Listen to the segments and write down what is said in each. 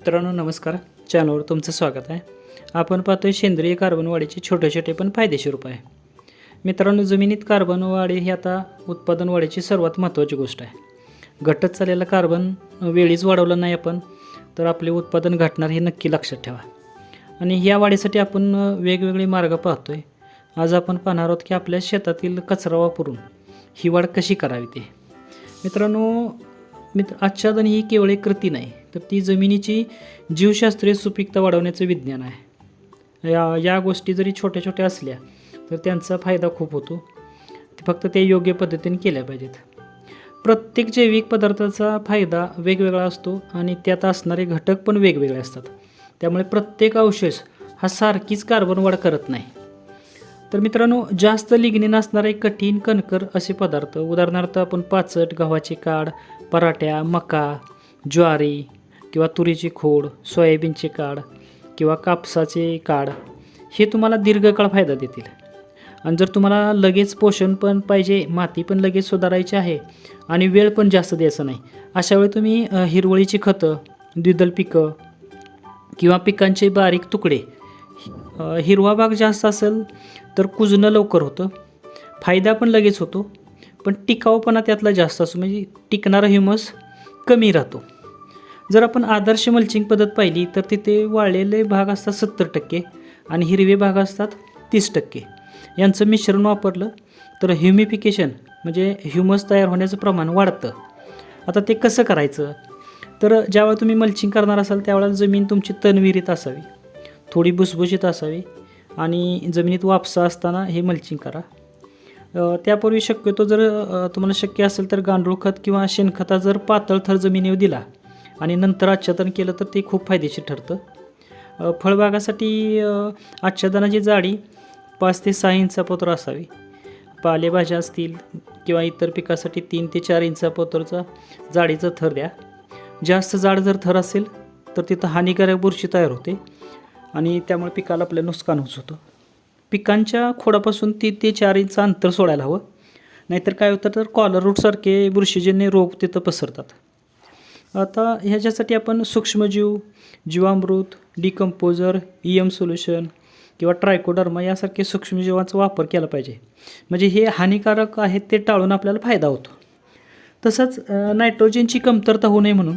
मित्रांनो नमस्कार. चॅनलवर तुमचं स्वागत आहे. आपण पाहतोय सेंद्रिय कार्बन वाढीचे छोटे छोटे पण फायदेशीर उपाय. मित्रांनो जमिनीत कार्बन वाढी ही आता उत्पादन वाढीची सर्वात महत्त्वाची गोष्ट आहे. घटत चाललेला कार्बन वेळीच वाढवलं नाही आपण तर आपले उत्पादन घटणार हे नक्की लक्षात ठेवा. आणि ह्या वाढीसाठी आपण वेगवेगळे मार्ग पाहतो आहे आज आपण पाहणार आहोत की आपल्या शेतातील कचरा वापरून ही वाढ कशी करावी ते. मित्रांनो मित्र आच्छादन ही केवळ एक कृती नाही. तर ती जमिनीची जीवशास्त्रीय सुपीकता वाढवण्याचं विज्ञान आहे. या या गोष्टी जरी छोट्या छोट्या असल्या तर त्यांचा फायदा खूप होतो. ते फक्त ते योग्य पद्धतीने केल्या पाहिजेत. प्रत्येक जैविक पदार्थाचा फायदा वेगवेगळा असतो आणि त्यात असणारे घटक पण वेगवेगळे असतात. त्यामुळे प्रत्येक अवशेष हा सारखीच कार्बन वाढ करत नाही. तर मित्रांनो जास्त लिग्नी नसणारे कठीण कणकर असे पदार्थ उदाहरणार्थ आपण पाचट गव्हाची काड पराठ्या मका ज्वारी किंवा तुरीची खोड सोयाबीनची काड किंवा कापसाचे काड हे तुम्हाला दीर्घकाळ फायदा देतील. आणि जर तुम्हाला लगेच पोषण पण पाहिजे माती पण लगेच सुधारायची आहे आणि वेळ पण जास्त द्यायचा नाही अशा वेळी तुम्ही हिरवळीची खतं द्विदल पिकं किंवा पिकांचे बारीक तुकडे हिरवा भाग जास्त असेल तर कुजणं लवकर होतं फायदा पण लगेच होतो पण टिकाऊपणा त्यातला जास्त असतो म्हणजे टिकणारा ह्युमस कमी राहतो. जर आपण आदर्श मल्चिंग पद्धत पाहिली तर तिथे वाळलेले भाग असतात सत्तर टक्के आणि हिरवे भाग असतात तीस टक्के. यांचं मिश्रण वापरलं तर ह्युमिफिकेशन म्हणजे ह्युमस तयार होण्याचं प्रमाण वाढतं. आता ते कसं करायचं? तर ज्यावेळेला तुम्ही मल्चिंग करणार असाल त्यावेळेला जमीन तुमची तणविरीत असावी. थोडी भुसभुशीत असावी आणि जमिनीत वापसा असताना हे मल्चिंग करा. त्यापूर्वी शक्यतो जर तुम्हाला शक्य असेल तर गांडूळ खत किंवा शेणखता जर पातळ थर जमिनीवर दिला आणि नंतर आच्छादन केलं तर ते खूप फायदेशीर ठरतं. फळबागासाठी आच्छादनाची जाडी पाच ते सहा इंचापत्र असावी. पालेभाज्या असतील किंवा इतर पिकासाठी तीन ते चार इंचापत्रचा जाडीचा थर द्या. जास्त जाड जर थर असेल तर तिथं हानिकारक बुरशी तयार होते आणि त्यामुळे पिकाला आपलं नुकसान होत होतं. पिकांच्या खोडापासून तीन ते चार इंच अंतर सोडायला हवं. नाहीतर काय होतं तर कॉलर रूटसारखे बुरशीजन्य रोग तिथं पसरतात. आता ह्याच्यासाठी आपण सूक्ष्मजीव जीवामृत डिकम्पोजर ई एम सोल्युशन किंवा ट्रायकोडर्मा यासारखे सूक्ष्मजीवांचा वापर केला पाहिजे. म्हणजे हे हानिकारक आहेत ते टाळून आपल्याला फायदा होतो. तसंच नायट्रोजनची कमतरता होऊ नये म्हणून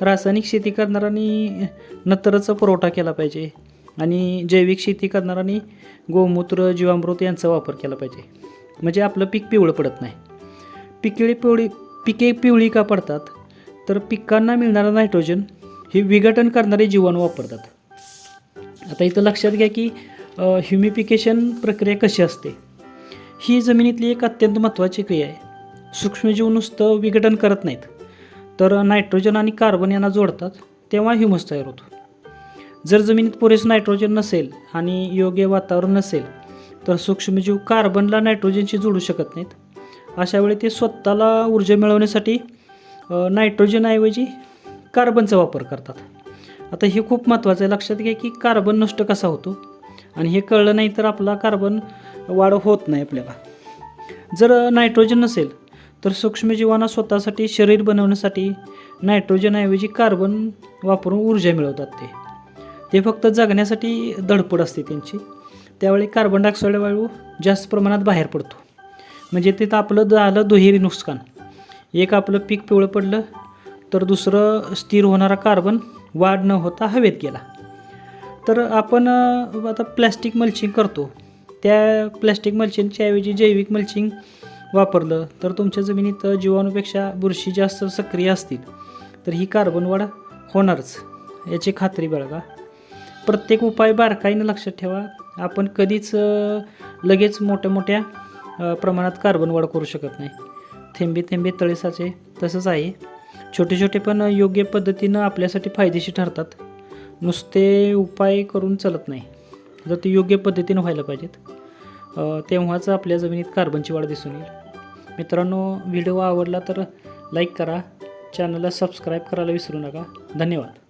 रासायनिक शेती करणाऱ्यांनी नत्रचा पुरवठा केला पाहिजे आणि जैविक शेती करणाऱ्यांनी गोमूत्र जीवामृत यांचा वापर केला पाहिजे. म्हणजे आपलं पीक पिवळं पडत नाही. पिकळी पिवळी पिके पिवळी का पडतात? तर पिकांना मिळणारं नायट्रोजन हे विघटन करणारे जीवाणू वापरतात. आता इथं लक्षात घ्या की ह्युमिफिकेशन प्रक्रिया कशी असते? ही जमिनीतली एक अत्यंत महत्त्वाची क्रिया आहे. सूक्ष्मजीव नुसतं विघटन करत नाहीत. तर नायट्रोजन आणि कार्बन यांना जोडतात तेव्हा ह्युमस तयार होतो. जर जमिनीत पुरेसं नायट्रोजन नसेल आणि योग्य वातावरण नसेल तर सूक्ष्मजीव कार्बनला नायट्रोजनशी जोडू शकत नाहीत. अशा वेळी ते स्वतःला ऊर्जा मिळवण्यासाठी नायट्रोजनऐवजी कार्बनचा वापर करतात. आता हे खूप महत्त्वाचं आहे. लक्षात घ्या की कार्बन नष्ट कसा होतो? आणि हे कळलं नाही तर आपला कार्बन वाढ होत नाही आपल्याला. जर नायट्रोजन नसेल तर सूक्ष्मजीवांना स्वतःसाठी शरीर बनवण्यासाठी नायट्रोजनऐवजी कार्बन वापरून ऊर्जा मिळवतात ते. ते फक्त जगण्यासाठी धडपड असते त्यांची. त्यावेळी कार्बन डायऑक्साईड वायू जास्त प्रमाणात बाहेर पडतो. म्हणजे तिथं आपलं झालं दुहेरी नुकसान. एक आपलं पीक पिवळं पडलं तर दुसरं स्थिर होणारा कार्बन वाढ न होता हवेत गेला. तर आपण आता प्लॅस्टिक मल्चिंग करतो. त्या प्लॅस्टिक मल्चिंगच्या ऐवजी जैविक मल्चिंग वापरलं तर तुमच्या जमिनीत जीवाणूपेक्षा बुरशी जास्त सक्रिय असतील तर ही कार्बन वाढ होणारच. याची खात्री बाळगा. प्रत्येक उपाय बारकाईनं लक्षात ठेवा. आपण कधीच लगेच मोठ्या मोठ्या प्रमाणात कार्बन वाढ करू शकत नाही. थेंबे थेंबे तळेसाचे तसंच आहे. छोटे छोटे पण योग्य पद्धतीनं आपल्यासाठी फायदेशीर ठरतात. नुसते उपाय करून चालत नाही. जर ते योग्य पद्धतीनं व्हायला पाहिजेत. तेव्हाच आपल्या जमिनीत कार्बनची वाढ दिसून येईल. मित्रांनो व्हिडिओ आवडला तर लाईक करा. चॅनलला सबस्क्राईब करायला विसरू नका. धन्यवाद.